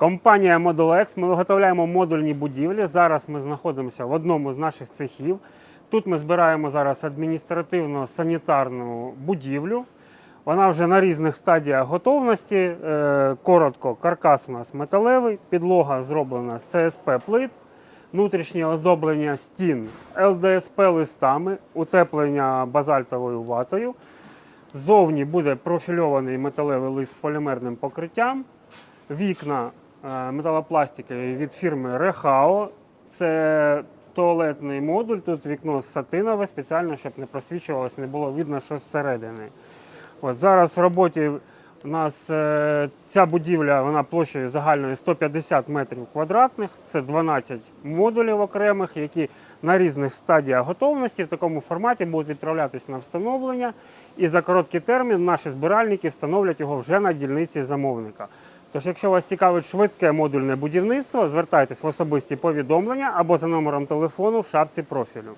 Компанія Modulex. Ми виготовляємо модульні будівлі. Зараз ми знаходимося в одному з наших цехів. Тут ми збираємо зараз адміністративно-санітарну будівлю. Вона вже на різних стадіях готовності. Е, Коротко, каркас у нас металевий, підлога зроблена з ЦСП плит, внутрішнє оздоблення стін ЛДСП листами, утеплення базальтовою ватою. Ззовні буде профільований металевий лист з полімерним покриттям. Вікна металопластикові від фірми Рехао. Це туалетний модуль. Тут вікно сатинове, спеціально, щоб не просвічувалося, не було видно, що зсередини. От зараз в роботі у нас е, ця будівля вона площею загальною 150 метрів квадратних. Це 12 модулів окремих, які на різних стадіях готовності в такому форматі будуть відправлятися на встановлення. І за короткий термін наші збиральники встановлять його вже на дільниці замовника. Тож, якщо вас цікавить швидке модульне будівництво, звертайтесь в особисті повідомлення або за номером телефону в шапці профілю.